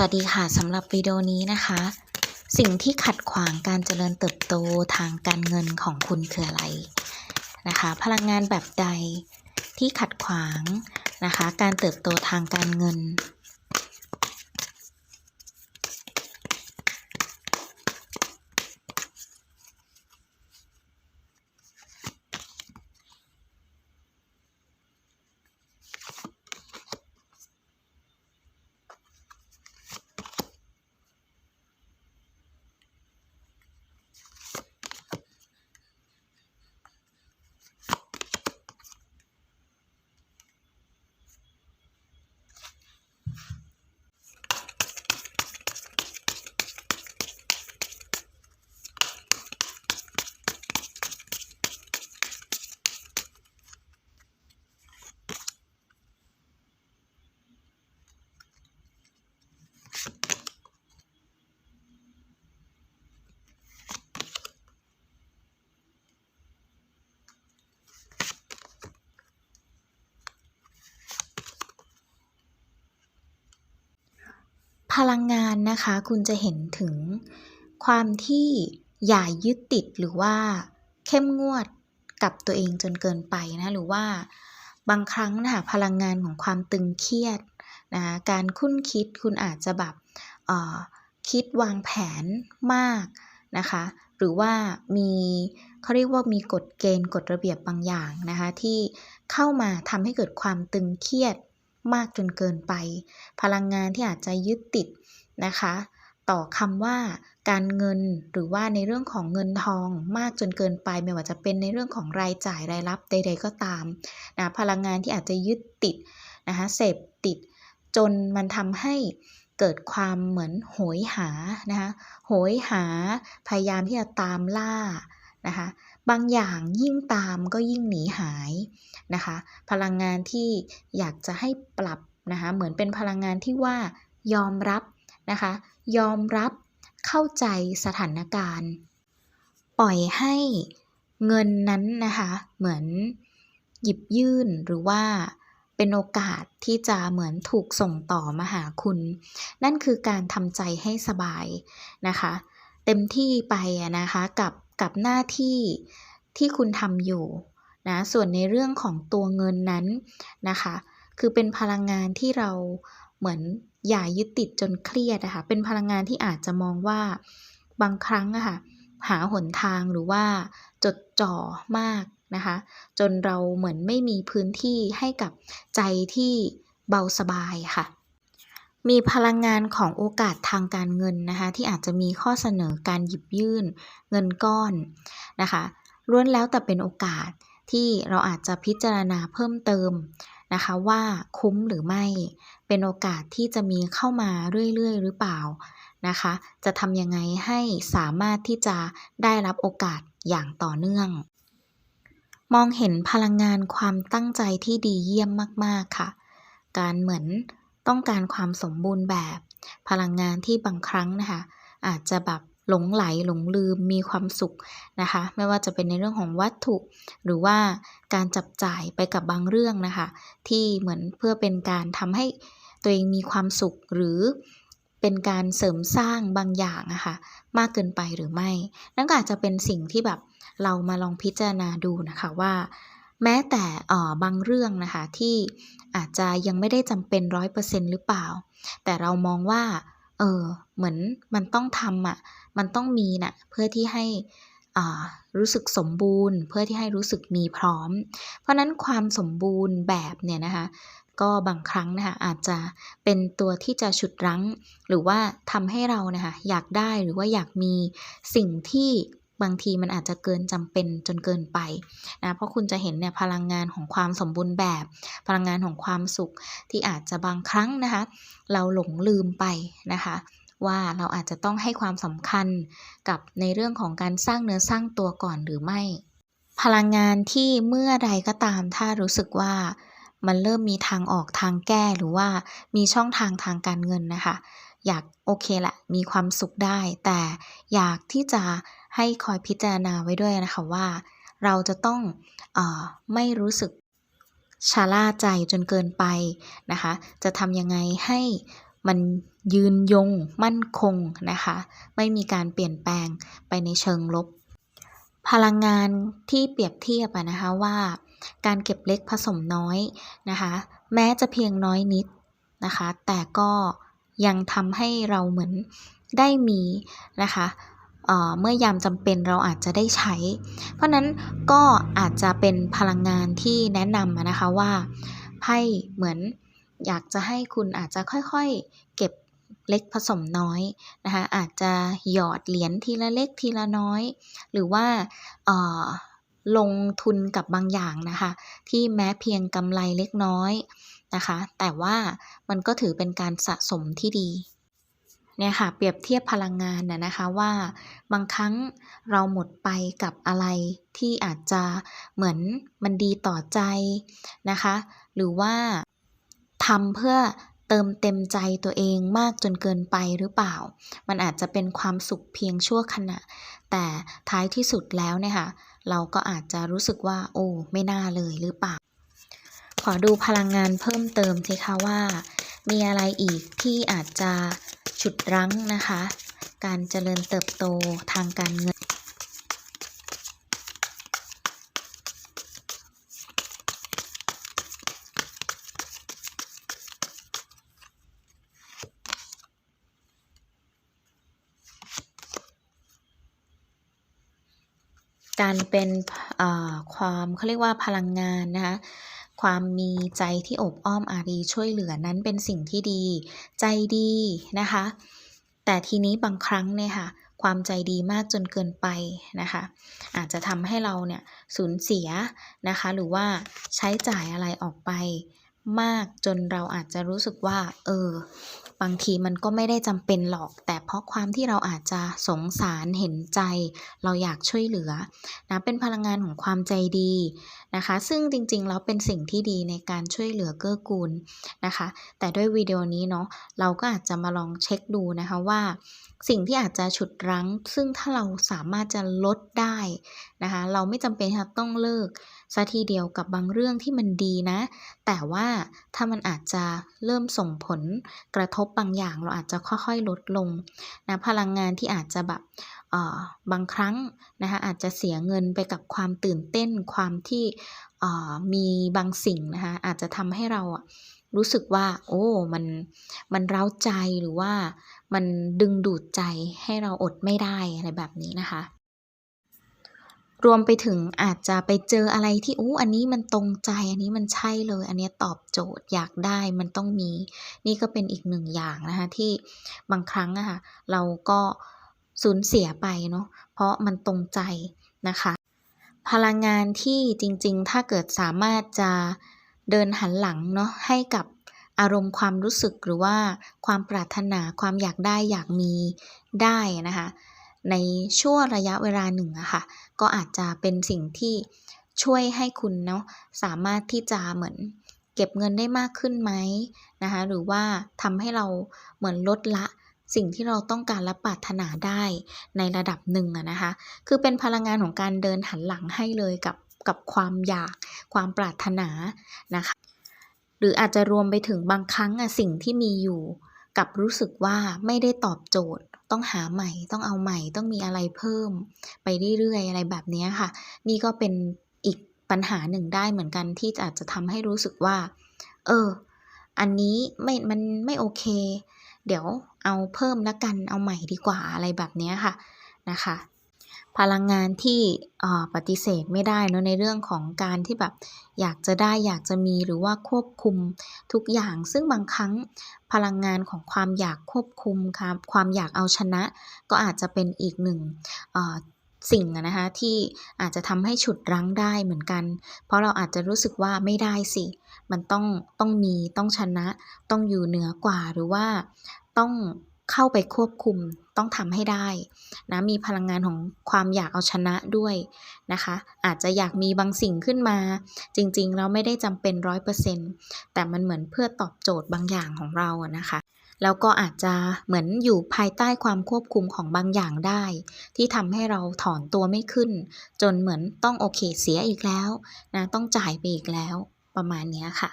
สวัสดีค่ะสำหรับวิดีโอนี้นะคะ สิ่งที่ขัดขวางการเจริญเติบโตทางการเงินของคุณคืออะไรนะคะ พลังงานแบบใดที่ขัดขวางนะคะ การเติบโตทางการเงิน พลังงานนะคะคุณจะเห็นถึงความที่อย่ายึดติดหรือว่าเข้มงวดกับตัวเองจนเกินไปนะหรือว่าบางครั้งนะคะพลังงานของความตึงเครียดนะการคุ้นคิดคุณอาจจะแบบคิดวางแผนมากนะคะหรือว่ามีเขาเรียกว่ามีกฎเกณฑ์กฎระเบียบ บางอย่างนะคะที่เข้ามาทำให้เกิดความตึงเครียด มากจนเกินไป พลังงานที่อาจจะยึดติดนะคะ ต่อคำว่าการเงินหรือว่าในเรื่องของเงินทองมากจนเกินไปไม่ว่าจะเป็นในเรื่องของรายจ่ายรายรับใด ๆ ก็ตามนะพลังงานที่อาจจะยึดติดนะคะเสพติด จนมันทำให้เกิดความเหมือนโหยหานะคะโหยหาพยายามที่จะตามล่านะคะ บางอย่างยิ่งตามก็ยิ่งหนีหายนะคะ พลังงานที่อยากจะให้ปรับนะคะเหมือนเป็นพลังงานที่ว่ายอมรับนะคะ ยอมรับเข้าใจสถานการณ์ ปล่อยให้เงินนั้นนะคะ เหมือนหยิบยื่นหรือว่าเป็นโอกาสที่จะเหมือนถูกส่งต่อมาหาคุณ นั่นคือการทำใจให้สบายนะคะ เต็มที่ไปอะนะคะกับ กับหน้าที่ที่คุณทำอยู่นะส่วนในเรื่องของตัวเงินนั้นนะคะ คือเป็นพลังงานที่เราเหมือนอย่ายึดติดจนเครียดนะคะเป็นพลังงานที่อาจจะมองว่าบางครั้งอะค่ะหาหนทางหรือว่าจดจ่อมากนะคะ จนเราเหมือนไม่มีพื้นที่ให้กับใจที่เบาสบายค่ะ มีพลังงานของโอกาสทางการเงินนะคะที่อาจจะมีข้อเสนอการหยิบยื่นเงินก้อนนะคะล้วนแล้วแต่เป็นโอกาสที่เราอาจจะพิจารณาเพิ่มเติมนะคะว่าคุ้มหรือไม่เป็นโอกาสที่จะมีเข้ามาเรื่อยๆ หรือเปล่านะคะ จะทำยังไงให้สามารถที่จะได้รับโอกาสอย่างต่อเนื่อง มองเห็นพลังงานความตั้งใจที่ดีเยี่ยมมากๆค่ะ การเหมือน ต้องการความสมบูรณ์แบบ พลังงานที่บางครั้งนะคะอาจจะแบบหลงไหลหลงลืมมีความสุขนะคะ ไม่ว่าจะเป็นในเรื่องของวัตถุ หรือว่าการจับจ่ายไปกับบางเรื่องนะคะ ที่เหมือนเพื่อเป็นการทำให้ตัวเองมีความสุขหรือเป็นการเสริมสร้างบางอย่างนะคะมากเกินไปหรือไม่ นั่นก็อาจจะเป็นสิ่งที่แบบเรามาลองพิจารณาดูนะคะว่า แม้แต่บางเรื่องนะคะที่อาจจะยังไม่ได้จำเป็นร้อยเปอร์เซ็นต์หรือเปล่า แต่เรามองว่าเออเหมือนมันต้องทำอะมันต้องมีนะ่ะเพื่อที่ให้รู้สึกสมบูรณ์ เพื่อที่ให้รู้สึกมีพร้อม เพราะนั้นความสมบูรณ์แบบเนี่ยนะคะก็บางครั้งนะคะอาจจะเป็นตัวที่จะฉุดรั้ง หรือว่าทำให้เรานะคะอยากได้หรือว่าอยากมีสิ่งที่ บางทีมันอาจจะเกินจำเป็นจนเกินไปนะเพราะคุณจะเห็นเนี่ยพลังงานของความสมบูรณ์แบบ พลังงานของความสุขที่อาจจะบางครั้งนะคะ เราหลงลืมไปนะคะว่าเราอาจจะต้องให้ความสำคัญกับในเรื่องของการสร้างเนื้อสร้างตัวก่อนหรือไม่ พลังงานที่เมื่อใดก็ตาม ถ้ารู้สึกว่ามันเริ่มมีทางออกทางแก้หรือว่ามีช่องทางทางการเงินนะคะ อยากโอเคแหละมีความสุขได้ แต่อยากที่จะ ให้คอยพิจารณาไว้ด้วยนะคะว่า เราจะต้องอไม่รู้สึกชาล่าใจจนเกินไปนะคะ จะทำยังไงให้มันยืนยงมั่นคงนะคะ ไม่มีการเปลี่ยนแปลงไปในเชิงลบ พลังงานที่เปรียบเทียบนะคะว่า การเก็บเล็กผสมน้อยนะคะ แม้จะเพียงน้อยนิดนะคะ แต่ก็ยังทำให้เราเหมือนได้มีนะคะ เมื่อยามจำเป็นเราอาจจะได้ใช้ เพราะนั้นก็อาจจะเป็นพลังงานที่แนะนำนะคะว่าไพ่เหมือนอยากจะให้คุณอาจจะค่อยๆ เก็บเล็กผสมน้อยนะคะอาจจะหยอดเหรียญทีละเล็กทีละน้อย หรือว่าลงทุนกับบางอย่างนะคะ ที่แม้เพียงกำไรเล็กน้อยนะคะ แต่ว่ามันก็ถือเป็นการสะสมที่ดี เนี่ยค่ะเปรียบเทียบพลังงานน่ะนะคะว่าบางครั้งเราหมดไปกับอะไรที่อาจจะเหมือนมันดีต่อใจนะคะ หรือว่าทำเพื่อเติมเต็มใจตัวเองมากจนเกินไปหรือเปล่า มันอาจจะเป็นความสุขเพียงชั่วขณะ แต่ท้ายที่สุดแล้วเนี่ยค่ะ เราก็อาจจะรู้สึกว่า โอ้ ไม่น่าเลยหรือเปล่า ขอดูพลังงานเพิ่มเติมสิคะว่า มีอะไรอีกที่อาจจะ ฉุดรั้งนะคะ การเจริญเติบโตทางการเงินการเป็นความเขาเรียกว่าพลังงานนะคะ ความมีใจที่อบอ้อมอารีช่วยเหลือนั้นเป็นสิ่งที่ดี ใจดีนะคะ แต่ทีนี้บางครั้งเนี่ยค่ะ ความใจดีมากจนเกินไปนะคะ อาจจะทำให้เราเนี่ยสูญเสียนะคะ หรือว่าใช้จ่ายอะไรออกไปมากจนเราอาจจะรู้สึกว่า เออบางทีมันก็ไม่ได้จำเป็นหรอก แต่เพราะความที่เราอาจจะสงสารเห็นใจ เราอยากช่วยเหลือนะเป็นพลังงานของความใจดีนะคะ ซึ่งจริงๆแล้วเป็นสิ่งที่ดีในการช่วยเหลือเกื้อกูลนะคะ แต่ด้วยวิดีโอนี้เนาะเราก็อาจจะมาลองเช็คดูนะคะว่า สิ่งที่อาจจะฉุดรั้ง ซึ่งถ้าเราสามารถจะลดได้นะคะ เราไม่จำเป็นจะต้องเลิกซะทีเดียวกับบางเรื่องที่มันดีนะ แต่ว่าถ้ามันอาจจะเริ่มส่งผลกระทบบางอย่างเราอาจจะค่อยๆลดลงนะพลังงานที่อาจจะแบบบางครั้งนะคะอาจจะเสียเงินไปกับความตื่นเต้นความที่มีบางสิ่งนะคะอาจจะทำให้เรารู้สึกว่า โอ้มันมันเร้าใจหรือว่ามันดึงดูดใจให้เราอดไม่ได้อะไรแบบนี้นะคะ รวมไปถึงอาจจะไปเจออะไรที่อู้อันนี้มันตรงใจอันนี้มันใช่เลย อันนี้ตอบโจทย์อยากได้มันต้องมี นี่ก็เป็นอีกหนึ่งอย่างนะคะที่บางครั้งอะค่ะเราก็สูญเสียไปเนาะเพราะมันตรงใจนะคะ พลังงานที่จริงๆ ถ้าเกิดสามารถจะเดินหันหลังเนาะให้กับอารมณ์ความรู้สึกหรือว่าความปรารถนาความอยากได้อยากมีได้นะคะ ในช่วงระยะเวลาหนึ่งอะค่ะ ก็อาจจะเป็นสิ่งที่ช่วยให้คุณเนาะสามารถที่จะเหมือนเก็บเงินได้มากขึ้นไหมนะคะหรือว่าทำให้เราเหมือนลดละสิ่งที่เราต้องการและปรารถนาได้ในระดับหนึ่งอะนะคะคือเป็นพลังงานของการเดินหันหลังให้เลยกับกับความอยากความปรารถนานะคะหรืออาจจะรวมไปถึงบางครั้งอะสิ่งที่มีอยู่ กับรู้สึกว่าไม่ได้ตอบโจทย์ ต้องหาใหม่ ต้องเอาใหม่ ต้องมีอะไรเพิ่ม ไปเรื่อยๆอะไรแบบนี้ค่ะ นี่ก็เป็นอีกปัญหาหนึ่งได้เหมือนกันที่อาจจะทำให้รู้สึกว่า เออ อันนี้ไม่ มันไม่โอเค เดี๋ยวเอาเพิ่มแล้วกัน เอาใหม่ดีกว่าอะไรแบบนี้ค่ะนะคะ พลังงานที่ปฏิเสธไม่ได้เนาะในเรื่องของการที่แบบอยากจะได้อยากจะมีหรือว่าควบคุมทุกอย่าง ซึ่งบางครั้งพลังงานของความอยากควบคุมครับความอยากเอาชนะ ก็อาจจะเป็นอีกหนึ่งสิ่งนะคะที่อาจจะทำให้ฉุดรั้งได้เหมือนกัน เพราะเราอาจจะรู้สึกว่าไม่ได้สิ มันต้องต้องมีต้องชนะ ต้องอยู่เหนือกว่าหรือว่าต้อง เข้าไปควบคุมต้องทำให้ได้นะมีพลังงานของความอยากเอาชนะด้วยนะคะ อาจจะอยากมีบางสิ่งขึ้นมา จริงๆ เราไม่ได้จำเป็นร้อยเปอร์เซ็นต์แต่มันเหมือนเพื่อตอบโจทย์บางอย่างของเราอะนะคะแล้วก็อาจจะเหมือนอยู่ภายใต้ความควบคุมของบางอย่างได้ ที่ทำให้เราถอนตัวไม่ขึ้น จนเหมือนต้องโอเคเสียอีกแล้วนะต้องจ่ายไปอีกแล้วประมาณนี้ค่ะ